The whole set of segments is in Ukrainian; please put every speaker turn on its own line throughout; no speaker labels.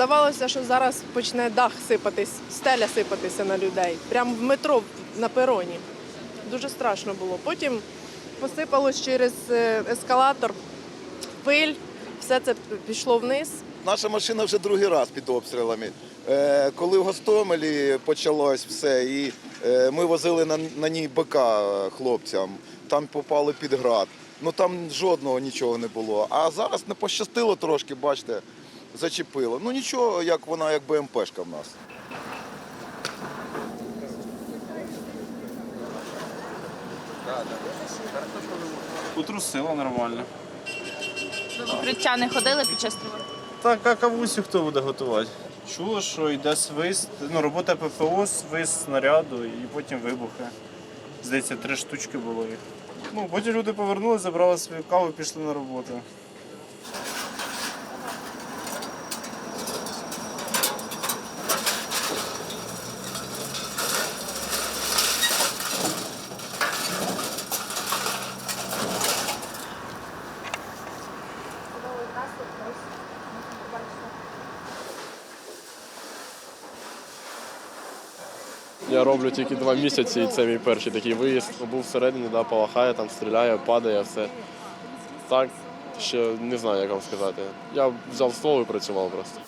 Здавалося, що зараз почне дах сипатись, стеля сипатися на людей. Прямо в метро на пероні. Дуже страшно було. Потім посипалось через е, ескалатор, пиль, все це пішло вниз.
Наша машина вже другий раз під обстрілами. Е, коли в Гостомелі почалось все, і е, ми возили на, на ній БК хлопцям, там попали під град. Ну там жодного нічого не було. А зараз не пощастило трошки, бачите, зачепило. Ну нічого, як вона як БМПшка в нас.
Утрусило нормально.
Ви в укриття не ходили під час тривоги?
Так, а кавусю хто буде готувати? Чули, що йде свист, ну, робота ППО, свист снаряду і потім вибухи. Здається, три штучки було їх. Ну, потім люди повернулися, забрали свою каву і пішли на роботу.
Я роблю тільки два місяці, і це мій перший такий виїзд. Був всередині, да, палахає, там стріляє, падає, все. Так, ще не знаю, як вам сказати. Я взяв слово і працював просто.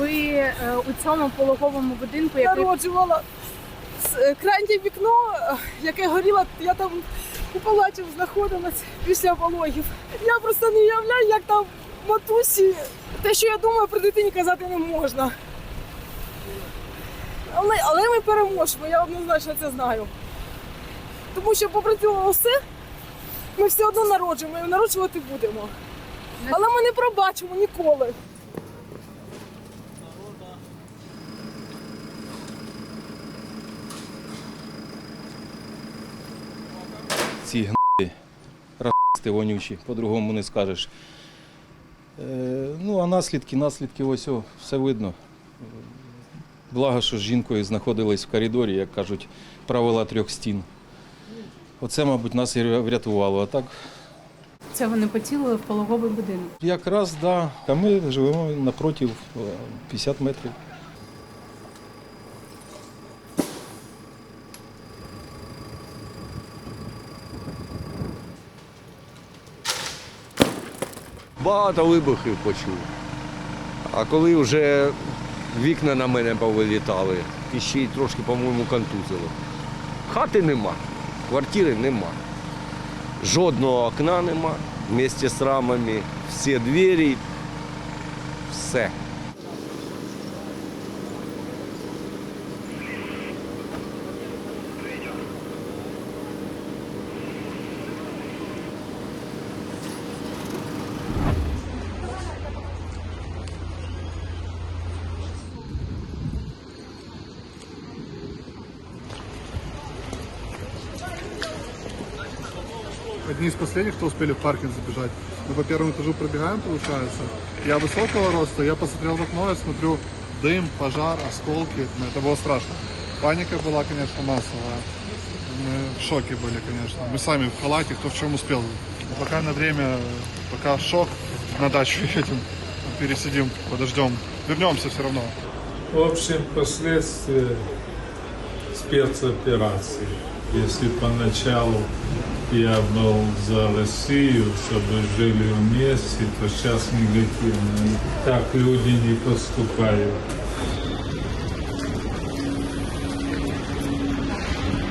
Ви е, у цьому пологовому будинку, який
народжувала е, крайнє вікно, е, яке горіло, я там у палаті знаходилась після пологів. Я просто не уявляю, як там матусі. Те, що я думаю, про дитині казати не можна. Але, але ми переможемо, я однозначно це знаю. Тому що попри цього все, ми все одно народжуємо і народжувати будемо. Але ми не пробачимо ніколи.
Расисти вонючі, по-другому не скажеш. Е, ну, а наслідки, наслідки ось о, все видно. Благо, що з жінкою знаходились в коридорі, як кажуть, правила трьох стін. Оце, мабуть, нас і врятувало. А так,
це вони поцілили в пологовий будинок.
якраз, да, а ми живемо напроти 50 метрів.
Багато вибухів почув. А коли вже вікна на мене повилітали, і ще й трошки, по-моєму, контузило. Хати нема, квартири нема. Жодного окна нема, вместе з рамами, всі двері, все.
Одни из последних, кто успели в паркинг забежать. Мы по первому этажу пробегаем, получается. Я высокого роста, я посмотрел в окно, я смотрю, дым, пожар, осколки. Ну, это было страшно. Паника была, конечно, массовая. Мы в шоке были, конечно. Мы сами в халате, кто в чем успел. Но пока на время, пока шок, на дачу едем, пересидим, подождем. Вернемся все равно.
В общем, последствия спецоперации. Если поначалу я был за Россию, чтобы жили вместе, то сейчас негативно. Так люди не поступают.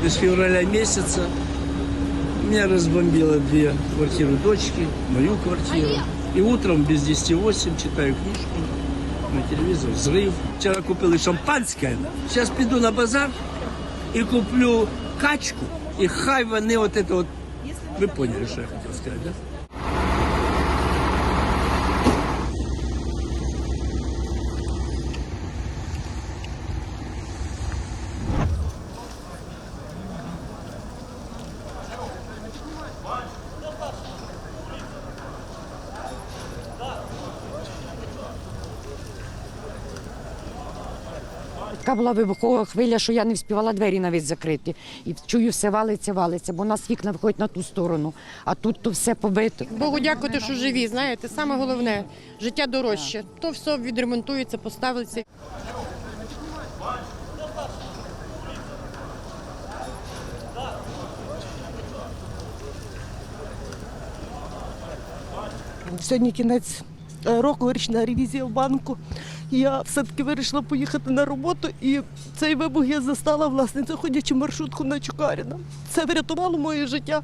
с февраля месяца меня разбомбило две квартиры дочки, мою квартиру. И утром без 10 8 читаю книжку, на телевизор взрыв. Вчера купили шампанское. Сейчас пойду на базар и куплю качку. И хай вони вот это вот... Вы поняли, что я хотел сказать, да?
Така була вибухова хвиля, що я не встигала двері навіть закрити. І чую, все валиться, валиться, бо у нас вікна виходять на ту сторону, а тут то все побито.
Богу дякувати, що живі. Знаєте, саме головне життя дорожче. То все відремонтується, поставиться.
Сьогодні кінець е, ревізія в банку. Я все-таки вирішила поїхати на роботу, і цей вибух я застала власне заходячи маршрутку на Чукаріна. Це врятувало моє життя.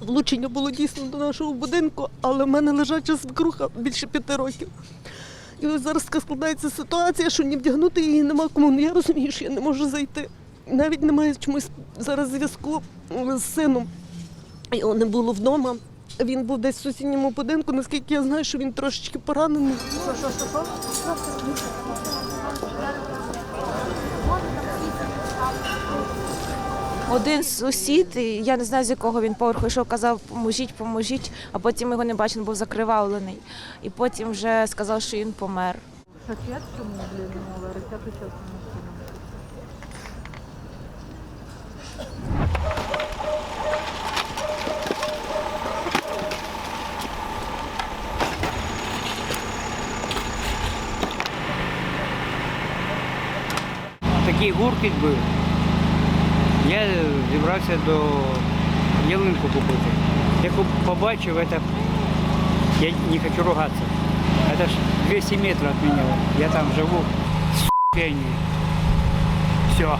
Влучення було дійсно до нашого будинку, але в мене лежача свекруха більше п'яти років. І ось зараз складається ситуація, що ні вдягнути її нема кому. Ну, я розумію, що я не можу зайти. Навіть немає чомусь зараз зв'язку з сином. Його не було вдома. Він був десь в сусідньому будинку, наскільки я знаю, що він трошечки поранений.
Один сусід, я не знаю з якого він поверху йшов, казав, поможіть, поможіть, а потім його не бачив, він був закривавлений. І потім вже сказав, що він помер.
Такий гуркіт був. Я зібрався до ялинку купити. Як побачив, це, я не хочу ругатися. Це ж 200 метрів від мене. Я там живу. С***, Все.